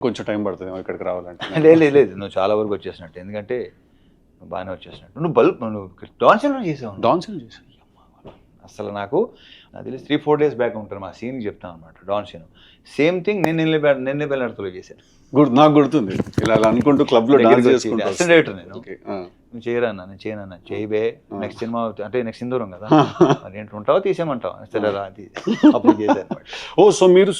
కొంచెం టైం పడుతుంది ఇక్కడికి రావాలంటే. లేదు లేదు లేదు. నువ్వు చాలా వరకు వచ్చేసినట్టు. ఎందుకంటే నువ్వు బాగానే వచ్చేసినట్టు. నువ్వు బల్బ్ నువ్వు డాన్సన్ చేసావు డాన్సింగ్ చేశాను అసలు నాకు నాకు తెలిసి త్రీ ఫోర్ డేస్ బ్యాక్ ఉంటాను మా సీన్కి చెప్తాను అనమాట డాన్ సీన్ సేమ్ థింగ్ నేను నిన్న నిన్న బెల్లడతలో చేశాను. గుర్తు నాకు గుర్తుంది. ఇలా అనుకుంటూ క్లబ్లో డాన్స్ చేసుకుంటూ అసిస్టెంట్ డైరెక్టర్ నేను. నువ్వు చేయరన్నా నేను చేయనన్నా చేయబే నెక్స్ట్ సినిమా అంటే నెక్స్ట్ సింధూరం కదా. మరి ఏంటి ఉంటావా తీసేయమంటావా? సరే రా అది. అప్పుడు చేశాను ఓ సో మీరు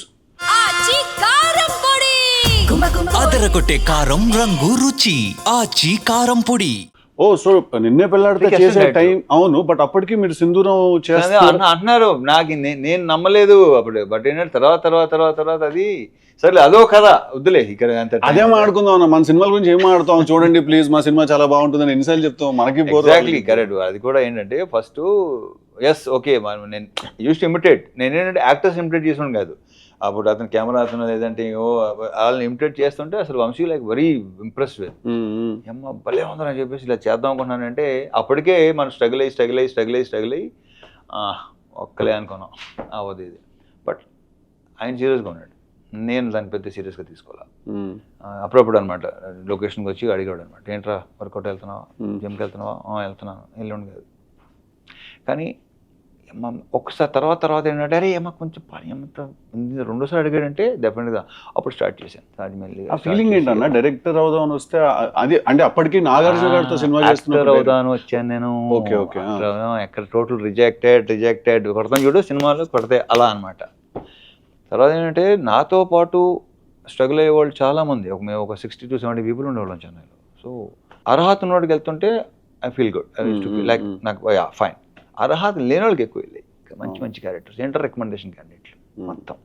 అదరగొట్టే కారం రంగు రుచి ఆచి కారం పొడి. ఓ సో నిన్నే పెళ్ళాడితే చేసే టైం అవును బట్ అప్పటికి మీరు సింధూరం చేస్తారు. అన్న- అంటున్నారు నాకు నేను నమ్మలేదు అప్పుడు. బట్ ఏంటంటే తర్వాత తర్వాత తర్వాత తర్వాత అది సర్లే అదో కథ. వద్దులే ఇక్కడ అంత. అదే అన్న. మన సినిమాల గురించి ఏం మాట్లాడతాం? చూడండి ప్లీజ్. మా సినిమా చాలా బాగుంటుందని ఎన్నిసార్లు చెప్తాం. మనకి బోర్ ఎగ్జాక్ట్లీ కరెక్ట్ అది కూడా ఏంటంటే ఫస్ట్ ఎస్ ఓకే నేను యూస్ ఇమిటేట్ నేను ఏంటంటే యాక్టర్స్ ఇమిటేట్ చేసుకోండి కాదు. అప్పుడు అతను కెమెరా అతను లేదంటే ఓ వాళ్ళని ఇమిటేట్ చేస్తుంటే అసలు Vamsi like very impress with అమ్మ భలే ఉందని చెప్పేసి ఇలా చేద్దాం అనుకున్నానంటే అప్పటికే మనం స్ట్రగుల్ అయ్యి స్ట్రగుల్ అయ్యి స్ట్రగుల్ అయ్యి స్ట్రగుల్ అయ్యి ఒక్కలే అనుకున్నాం. అవ్వదు ఇది. బట్ ఆయన సీరియస్గా ఉన్నాడు. నేను దాన్ని పెద్ద సీరియస్గా తీసుకోవాలా? ఆ, అప్పుడప్పుడు అనమాట లొకేషన్కి వచ్చి అడిగాడు అనమాట ఏంట్రా వర్కౌట్ వెళ్తున్నావా? Hmm. జిమ్కి వెళ్తున్నావా? "ఆ, వెళ్తున్నాను. ఎల్లుండి కాదు కానీ ఒకసారి తర్వాత తర్వాత ఏంటంటే అరే ఏమో కొంచెం పని ఏమంత ఉంది." రెండోసారి అడిగాడంటే డెఫినెట్గా అప్పుడు స్టార్ట్ చేశాను. రాజమల్లి ఆ ఫీలింగ్ ఏంటన్నా? డైరెక్టర్ అవుదాం అని వస్తే అది అంటే అప్పటికి నాగార్జున గారితో సినిమా యాక్టర్ చేస్తున్నప్పుడు అవుదాను వచ్చాను నేను. ఆ. అట్లా ఎక్కడ టోటల్ రిజెక్టెడ్ రిజెక్టెడ్ కొడతాం చూడు సినిమాలు కొడితే అలా అన్నమాట. తర్వాత ఏంటంటే నాతో పాటు స్ట్రగుల్ అయ్యే వాళ్ళు చాలా మంది. ఒక మేము ఒక సిక్స్టీ టు సెవెంటీ పీపుల్ ఉండేవాళ్ళం చెన్నైలో. సో అర్హత ఉన్నవాడికి వెళ్తుంటే I feel good I to like నాకు ఫైన్ అర్హత లేని వాళ్ళకి ఎక్కువ వెళ్ళాయి. మంచి మంచి క్యారెక్టర్స్ ఇంటర్ రికమెండేషన్ క్యాండిడేట్లు. మొత్తం.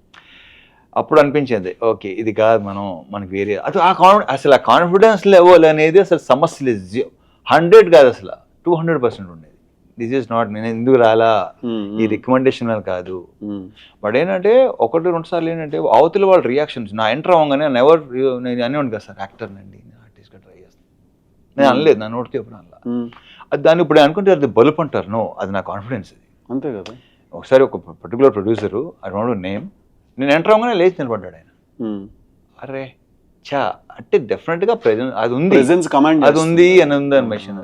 అప్పుడు అనిపించింది ఓకే ఇది కాదు మనం మనకి వేరే అది ఆ కాన్ఫిడెన్స్ అసలు ఆ కాన్ఫిడెన్స్ లెవెల్ అనేది అసలు సమస్య లేదు. హండ్రెడ్ కాదు అసలు టూ హండ్రెడ్ పర్సెంట్ ఉండేది. దిస్ ఈజ్ నాట్ నేను ఎందుకు రాలా? ఈ రికమెండేషన్ వల్ల కాదు. బట్ ఏంటంటే ఒకటి రెండు సార్లు ఏంటంటే అవతల వాళ్ళ రియాక్షన్స్ నా ఎంటర్ అవ్వగానే నెవర్ నేను అనేవాడిని కదా సార్ యాక్టర్ అండి నేను ఆర్టిస్ట్గా ట్రై చేస్తాను నేను అనలేదు నా నోటికి ఎప్పుడు అనలా. అది దాన్ని ఇప్పుడు అనుకుంటే అది బలుపు అంటారు. నో అది నా కాన్ఫిడెన్స్ అది అంతే కదా. ఒకసారి ఒక particular producer I don't name నేను ఎంటర్ అవ్వగానే లేచి నిలబడ్డాడు ఆయన. అరే చా అంటే డెఫినెట్గా ప్రెజెంట్ అది ఉంది. కమాండ్ అది ఉంది అని ఉంది అని మెషిన్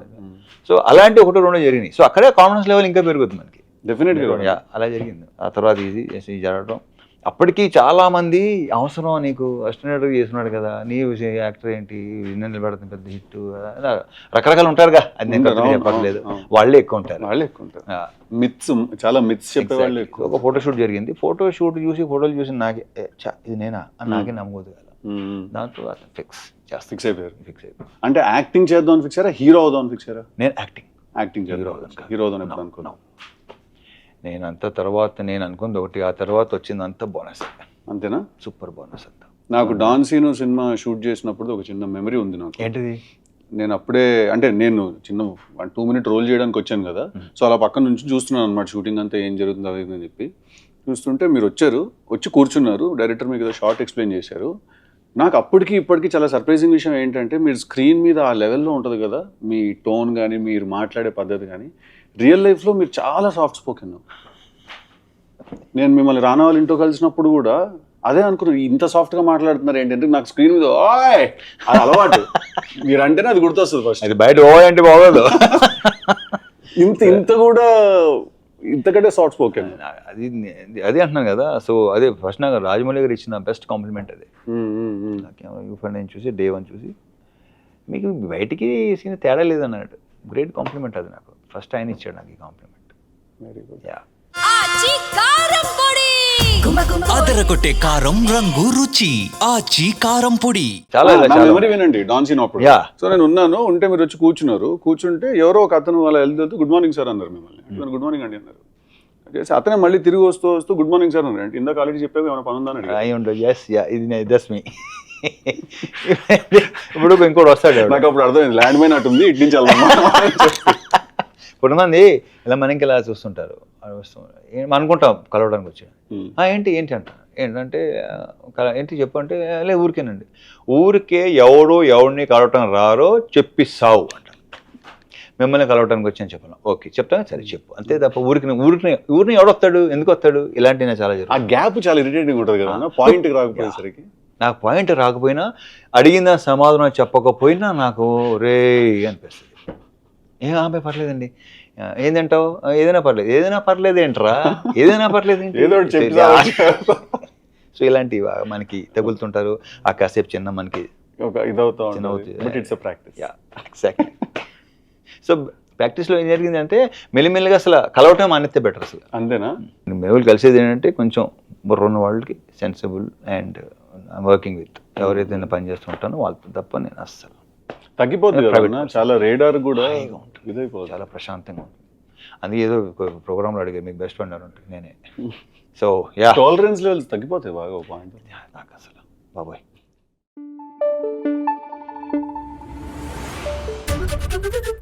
సో అలాంటి ఒకటి రెండు జరిగినాయి. సో అక్కడే కాన్ఫిడెన్స్ లెవెల్ ఇంకా పెరుగుతుంది మనకి. డెఫినెట్గా యా, అలా జరిగింది. ఆ తర్వాత ఇది ఇది జరగడం అప్పటికి చాలా మంది అవసరం నీకు అసిస్టెంట్ చేస్తున్నాడు కదా నీ యాక్టర్ ఏంటి? నిన్న పెడుతుంది పెద్ద హిట్ రకరకాలు ఉంటారుగా. అది నేను చెప్పట్లేదు. వాళ్ళే ఎక్కువ ఉంటారు. వాళ్ళే ఎక్కువ ఉంటారు. మిత్స్ చాలా మిత్స్ చెప్పే వాళ్ళు exactly. ఎక్కువ. ఒక ఫోటో షూట్ జరిగింది. ఫోటో షూట్ చూసి ఫోటోలు చూసి నాకే ఇది నేనా? అని నాకే నమ్మకూడదు కదా. దాంతో ఫిక్స్ ఫిక్స్ అయిపోయారు. ఫిక్స్ అయిపోయి అంటే యాక్టింగ్ చేద్దాం అని ఫిక్స్ అయ్యారా? హీరో అవుదాం అని ఫిక్స్ అయ్యారా? నేను యాక్టింగ్ యాక్టింగ్ చేద్దాం అవుదాం. హీరో అవుదాం ఎప్పుడు అనుకున్నాం నేను అంత తర్వాత నేను అనుకుంది ఒకటి ఆ తర్వాత వచ్చింది అంతా బోనస్ అంతేనా? సూపర్ బోనస్ అంతా. నాకు డాన్ సీను సినిమా షూట్ చేసినప్పుడు ఒక చిన్న మెమరీ ఉంది నాకు. ఏంటిది? నేను అప్పుడే అంటే నేను చిన్న వన్ టూ మినిట్ రోల్ చేయడానికి వచ్చాను కదా. సో అలా పక్కన నుంచి చూస్తున్నాను అనమాట షూటింగ్ అంతా ఏం జరుగుతుంది అది అని చెప్పి. చూస్తుంటే మీరు వచ్చారు వచ్చి కూర్చున్నారు డైరెక్టర్ మీకు ఏదో షార్ట్ ఎక్స్ప్లెయిన్ చేశారు. నాకు అప్పటికి ఇప్పటికి చాలా సర్ప్రైజింగ్ విషయం ఏంటంటే మీరు స్క్రీన్ మీద ఆ లెవెల్లో ఉంటుంది కదా మీ టోన్ కానీ మీరు మాట్లాడే పద్ధతి కానీ రియల్ లైఫ్లో మీరు చాలా సాఫ్ట్ స్పోకెన్ నేను మిమ్మల్ని రానా వాళ్ళ ఇంట్లో కలిసినప్పుడు కూడా అదే అనుకున్నాను ఇంత సాఫ్ట్గా మాట్లాడుతున్నారు ఏంటంటే నాకు స్క్రీన్ మీద ఓయ్! అది అలవాటు. మీరు అంటేనే అది గుర్తొస్తుంది ఫస్ట్ అది బయట ఓ అంటే బాగోదు. ఇంత ఇంత కూడా ఇంతకంటే సాఫ్ట్ స్పోకెన్ అది అదే అంటున్నాను కదా. సో అదే ఫస్ట్ నాకు రాజమౌళి గారు ఇచ్చిన బెస్ట్ కాంప్లిమెంట్ అదే. నాకేమో యూఫర్ నేను చూసి డే వన్ చూసి మీకు బయటికి సీన్ తేడా లేదన్నాడు గ్రేట్ కాంప్లిమెంట్ అది నాకు. ఫస్ట్ ఆయన ఇచ్చాడు నాకు ఈ కాంప్లిమెంట్ వెరీ గుడ్ యా అదరగొట్టే కారం రంగు రుచి ఆచి కారం పొడి. చాలా మెమరీ వినండి డాన్ అప్పుడు. సో నేను ఉన్నాను ఉంటే మీరు వచ్చి కూర్చున్నారు. కూర్చుంటే ఎవరో ఒక అతను వాళ్ళ వెళ్తూ గుడ్ మార్నింగ్ సార్ అన్నారు మిమ్మల్ని. గుడ్ మార్నింగ్ అండి అన్నారు. చేసి అతనే మళ్ళీ తిరిగి వస్తూ వస్తూ గుడ్ మార్నింగ్ సార్ అంటే ఇందాక ఆల్రెడీ చెప్పావు ఏమైనా పని ఉందని. అయి ఉండదు ఎస్ యా ఇది దస్ మీ ఇప్పుడు ఇంకోటి వస్తాడు. నాకు అప్పుడు అర్థమైంది ల్యాండ్ మైన్ అటు ఉంది ఇటు నుంచి కొంతమంది ఇలా మనకి ఇలా చూస్తుంటారు. మనం అనుకుంటాం కలవడానికి వచ్చి. "ఆ, ఏంటి ఏంటి అంట? ఏంటంటే "ఆ, కల- ఏంటి చెప్పు అంటే "ఆ, లే ఊరికేనండి. ఊరికే ఎవడు ఎవడిని కలవటం రారో చెప్పిస్తావు అంట. మిమ్మల్ని కలవటానికి వచ్చాను చెప్పాను. ఓకే చెప్తాను. సరే చెప్పు. అంతే తప్ప ఊరికి ఊరికి ఊరిని ఎవడొస్తాడు? ఎందుకు వస్తాడు? ఇలాంటివి నాకు చాలా ఆ గ్యాప్ చాలా ఇరిటేటింగ్ ఉంటుంది కదా పాయింట్ రాకపోయేసరికి. నాకు పాయింట్ రాకపోయినా అడిగిన సమాధానం చెప్పకపోయినా నాకు రే అనిపిస్తుంది. ఏ ఆమె పర్లేదండి. ఆ, ఏం తింటావు ఆ, ఏదైనా పర్లేదు. ఏదైనా పర్లేదు ఏంట్రా? ఏదైనా పర్లేదు సో ఇలాంటివి మనకి తగులుతుంటారు. ఆ కాసేపు చిన్న మనకి ఒక ఇదవుతా ప్రాక్టీస్ ఎగ్జాక్ట్లీ సో ప్రాక్టీస్లో ఏం జరిగిందంటే మెల్లిమెల్లిగా అసలు కలవటం మానేస్తే బెటర్ అసలు. అంతేనా? మేము కలిసేది ఏంటంటే కొంచెం బుర్ర ఉన్న వాళ్ళకి సెన్సిబుల్ అండ్ వర్కింగ్ విత్ ఎవరైతే నేను పని చేస్తుంటానో వాళ్ళతో తప్ప నేను అస్సలు తగ్గిపోతుంది? చాలా రేడార్ కూడా ఉంటుంది. ఇదైపోతుంది చాలా ప్రశాంతంగా ఉంటుంది. అందుకే ఏదో ప్రోగ్రాంలో అడిగారు మీకు బెస్ట్ ఫ్రెండ్ అంటే నేనే. సో యా టాలరెన్స్ లెవెల్స్ తగ్గిపోతాయి బాగా ఒక పాయింట్ నాకు అసలు. బాబాయ్. Thank you.